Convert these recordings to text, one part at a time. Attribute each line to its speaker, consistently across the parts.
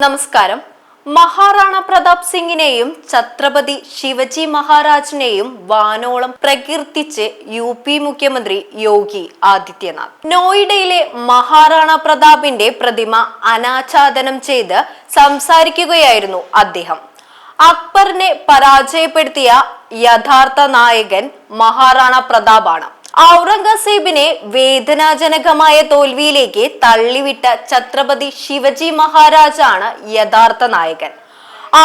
Speaker 1: നമസ്കാരം. മഹാറാണ പ്രതാപ് സിംഗിനെയും ഛത്രപതി ശിവജി മഹാരാജിനെയും വാനോളം പ്രകീർത്തിച്ച് U P മുഖ്യമന്ത്രി യോഗി ആദിത്യനാഥ്. നോയിഡയിലെ മഹാറാണ പ്രതാപിന്റെ പ്രതിമ അനാച്ഛാദനം ചെയ്ത് സംസാരിക്കുകയായിരുന്നു അദ്ദേഹം. അക്ബറിനെ പരാജയപ്പെടുത്തിയ യഥാർത്ഥ നായകൻ മഹാറാണ പ്രതാപാണ്. ഔറംഗസീബിനെ വേദനാജനകമായ തോൽവിയിലേക്ക് തള്ളിവിട്ട ഛത്രപതി ശിവജി മഹാരാജാണ് യഥാർത്ഥ നായകൻ.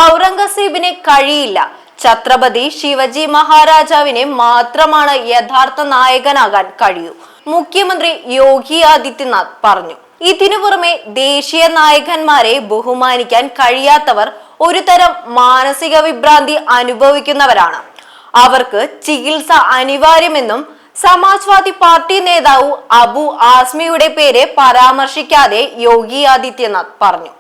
Speaker 1: ഔറംഗസേബിനെ കഴിയില്ല. ഛത്രപതി ശിവജി മഹാരാജാവിനെ മാത്രമാണ് യഥാർത്ഥ നായകനാകാൻ കഴിയൂ മുഖ്യമന്ത്രി യോഗി ആദിത്യനാഥ് പറഞ്ഞു. ഇതിനു പുറമെ ദേശീയ നായകന്മാരെ ബഹുമാനിക്കാൻ കഴിയാത്തവർ ഒരു തരം മാനസിക വിഭ്രാന്തി അനുഭവിക്കുന്നവരാണ്. അവർക്ക് ചികിത്സ അനിവാര്യമെന്നും സമാജ്വാദി പാർട്ടി നേതാവ് അബു ആസ്മിയുടെ പേര് പരാമർശിക്കാതെ യോഗി ആദിത്യനാഥ് പറഞ്ഞു.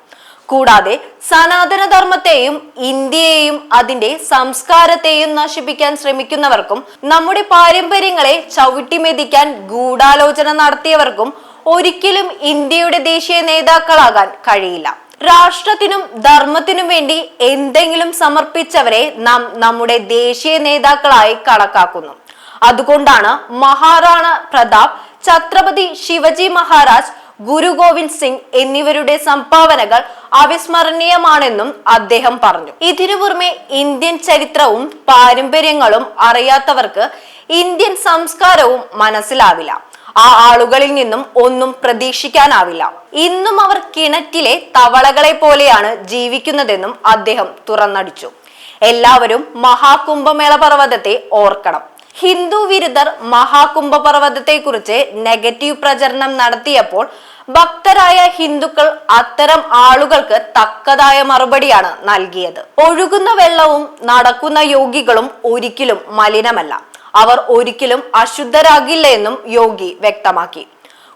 Speaker 1: കൂടാതെ സനാതനധർമ്മത്തെയും ഇന്ത്യയെയും അതിന്റെ സംസ്കാരത്തെയും നശിപ്പിക്കാൻ ശ്രമിക്കുന്നവർക്കും നമ്മുടെ പാരമ്പര്യങ്ങളെ ചവിട്ടിമെതിക്കാൻ ഗൂഢാലോചന നടത്തിയവർക്കും ഒരിക്കലും ഇന്ത്യയുടെ ദേശീയ നേതാക്കളാകാൻ കഴിയില്ല. രാഷ്ട്രത്തിനും ധർമ്മത്തിനും വേണ്ടി എന്തെങ്കിലും സമർപ്പിച്ചവരെ നാം നമ്മുടെ ദേശീയ നേതാക്കളായി കണക്കാക്കുന്നു. അതുകൊണ്ടാണ് മഹാറാണ പ്രതാപ് ഛത്രപതി ശിവജി മഹാരാജ് ഗുരു ഗോവിന്ദ് സിംഗ് എന്നിവരുടെ സംഭാവനകൾ അവിസ്മരണീയമാണെന്നും അദ്ദേഹം പറഞ്ഞു. ഇതിനു പുറമെ ഇന്ത്യൻ ചരിത്രവും പാരമ്പര്യങ്ങളും അറിയാത്തവർക്ക് ഇന്ത്യൻ സംസ്കാരവും മനസ്സിലാവില്ല. ആ ആളുകളിൽ നിന്നും ഒന്നും പ്രതീക്ഷിക്കാനാവില്ല. ഇന്നും അവർ കിണറ്റിലെ തവളകളെ പോലെയാണ് ജീവിക്കുന്നതെന്നും അദ്ദേഹം തുറന്നടിച്ചു. എല്ലാവരും മഹാകുംഭമേള പർവതത്തെ ഓർക്കണം. ഹിന്ദു വിരുദ്ധർ മഹാകുംഭ പർവതത്തെക്കുറിച്ച് നെഗറ്റീവ് പ്രചരണം നടത്തിയപ്പോൾ ഭക്തരായ ഹിന്ദുക്കൾ അത്തരം ആളുകൾക്ക് തക്കതായ മറുപടിയാണ് നൽകിയത്. ഒഴുകുന്ന വെള്ളവും നടക്കുന്ന യോഗികളും ഒരിക്കലും മലിനമല്ല. അവർ ഒരിക്കലും അശുദ്ധരാകില്ല എന്നും യോഗി വ്യക്തമാക്കി.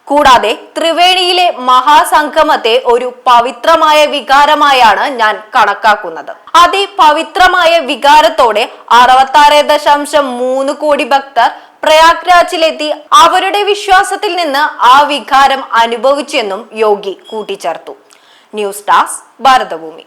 Speaker 1: കൂടാതെ ത്രിവേണിയിലെ മഹാസംഗമത്തെ ഒരു പവിത്രമായ വികാരമായാണ് ഞാൻ കണക്കാക്കുന്നത്. അതിപവിത്രമായ വികാരത്തോടെ അറുപത്താറ് ദശാംശം മൂന്ന് കോടി ഭക്തർ പ്രയാഗ്രാജിലെത്തി അവരുടെ വിശ്വാസത്തിൽ നിന്ന് ആ വികാരം അനുഭവിച്ചെന്നും യോഗി കൂട്ടിച്ചേർത്തു. ന്യൂസ് ടാസ് ഭാരതഭൂമി.